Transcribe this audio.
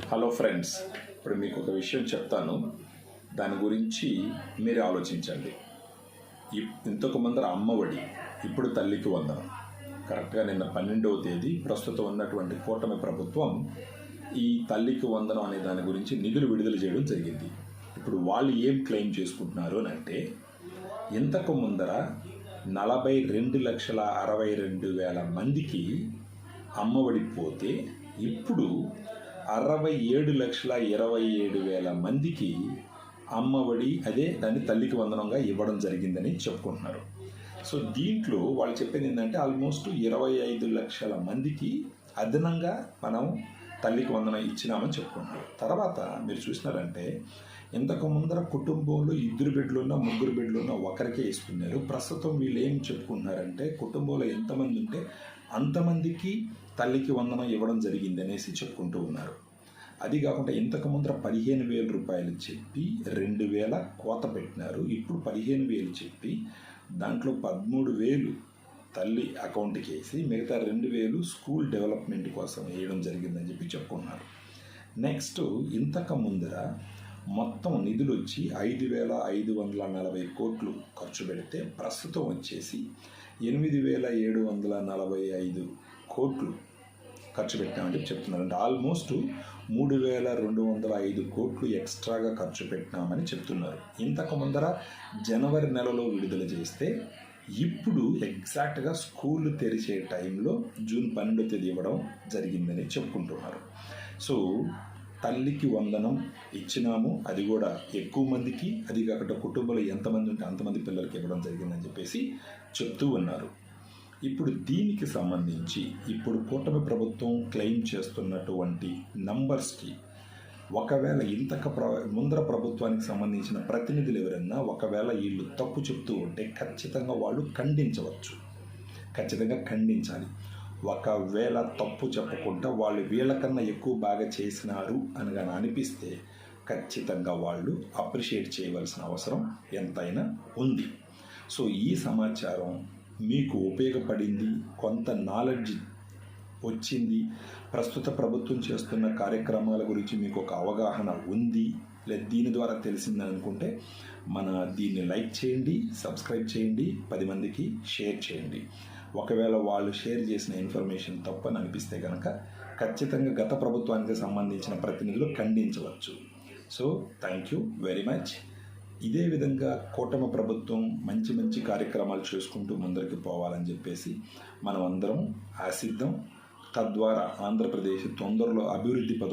Hello friends ఇప్పుడు మీకు ఒక విషయం చెప్తాను. దాని గురించి మీరు ఆలోచించండి. ఇప్- ఇంతకు ముందర అమ్మఒడి ఇప్పుడు తల్లికి వందనం. కరెక్ట్గా నిన్న పన్నెండవ తేదీ ప్రస్తుతం ఉన్నటువంటి కూటమి ప్రభుత్వం ఈ తల్లికి వందనం అనే దాని గురించి నిధులు విడుదల చేయడం జరిగింది. ఇప్పుడు వాళ్ళు ఏం క్లెయిమ్ చేసుకుంటున్నారు అని అంటే ఇంతకు ముందర నలభై రెండు లక్షల అరవై రెండు వేల మందికి అమ్మఒడి పోతే ఇప్పుడు అరవై ఏడు లక్షల ఇరవై ఏడు వేల మందికి అమ్మఒడి అదే దాన్ని తల్లికి వందనంగా ఇవ్వడం జరిగిందని చెప్పుకుంటున్నారు. సో దీంట్లో వాళ్ళు చెప్పేది ఏంటంటే ఆల్మోస్ట్ ఇరవై ఐదు లక్షల మందికి అదనంగా మనం తల్లికి వందనం ఇచ్చినామని చెప్పుకున్నారు తర్వాత మీరు చూసినారంటే ఇంతకు ముందర కుటుంబంలో ఇద్దరు బిడ్డలున్నా ముగ్గురు బిడ్డలున్నా ఒకరికే ఇస్తున్నారు. ప్రస్తుతం వీళ్ళు ఏం చెప్పుకుంటున్నారంటే కుటుంబంలో ఎంతమంది ఉంటే అంతమందికి తల్లికి వందనం ఇవ్వడం జరిగింది అనేసి చెప్పుకుంటూ ఉన్నారు. అది కాకుండా ఇంతకు ముందర పదిహేను వేల రూపాయలు చెప్పి రెండు వేల కోత పెట్టినారు. ఇప్పుడు పదిహేను వేలు చెప్పి దాంట్లో పదమూడు వేలు తల్లి అకౌంట్కి వేసి మిగతా రెండు వేలు స్కూల్ డెవలప్మెంట్ కోసం వేయడం జరిగిందని చెప్పి చెప్పుకున్నారు. నెక్స్ట్ ఇంతకు ముందర మొత్తం నిధులు వచ్చి ఐదు వేల ఐదు వందల నలభై కోట్లు ఖర్చు పెడితే ప్రస్తుతం వచ్చేసి ఎనిమిది వేల ఏడు వందల నలభై ఐదు కోట్లు ఖర్చు పెట్టామని చెప్పి చెప్తున్నారు. అంటే ఆల్మోస్ట్ మూడు వేల రెండు వందల ఐదు కోట్లు ఎక్స్ట్రాగా ఖర్చు పెట్టినామని చెప్తున్నారు. ఇంతకు ముందర జనవరి నెలలో విడుదల చేస్తే ఇప్పుడు ఎగ్జాక్ట్గా స్కూల్ తెరిచే టైంలో జూన్ పన్నెండో తేదీ ఇవ్వడం జరిగిందని చెప్పుకుంటున్నారు. సో తల్లికి వందనం ఇచ్చినాము అది కూడా ఎక్కువ మందికి అది కాకుండా కుటుంబంలో ఎంతమంది ఉంటే అంతమంది పిల్లలకి ఇవ్వడం జరిగిందని చెప్పేసి చెప్తూ ఉన్నారు. ఇప్పుడు దీనికి సంబంధించి ఇప్పుడు కూటమి ప్రభుత్వం క్లెయిమ్ చేస్తున్నటువంటి నంబర్స్కి ఒకవేళ ఇంతక ప్ర ముందర ప్రభుత్వానికి సంబంధించిన ప్రతినిధులు ఎవరైనా ఒకవేళ వీళ్ళు తప్పు చెప్తూ ఉంటే ఖచ్చితంగా వాళ్ళు ఖండించవచ్చు. ఖచ్చితంగా ఖండించాలి. ఒకవేళ తప్పు చెప్పకుండా వాళ్ళు వీళ్ళకన్నా ఎక్కువ బాగా చేసినారు అనగా అనిపిస్తే ఖచ్చితంగా వాళ్ళు అప్రిషియేట్ చేయవలసిన అవసరం ఎంతైనా ఉంది. సో ఈ సమాచారం మీకు ఉపయోగపడింది కొంత నాలెడ్జ్ వచ్చింది. ప్రస్తుత ప్రభుత్వం చేస్తున్న కార్యక్రమాల గురించి మీకు ఒక అవగాహన ఉంది. లేదా దీని ద్వారా తెలిసిందని అనుకుంటే మన దీన్ని లైక్ చేయండి సబ్స్క్రైబ్ చేయండి పది మందికి షేర్ చేయండి. ఒకవేళ వాళ్ళు షేర్ చేసిన ఇన్ఫర్మేషన్ తప్పని అనిపిస్తే కనుక ఖచ్చితంగా గత ప్రభుత్వానికి సంబంధించిన ప్రతినిధులు ఖండించవచ్చు. So thank you very much ఇదే విధంగా కూటమి ప్రభుత్వం మంచి మంచి కార్యక్రమాలు చేసుకుంటూ ముందరికి పోవాలని చెప్పేసి మనం అందరం ఆశిద్దాం. తద్వారా ఆంధ్రప్రదేశ్ తొందరలో అభివృద్ధి పదం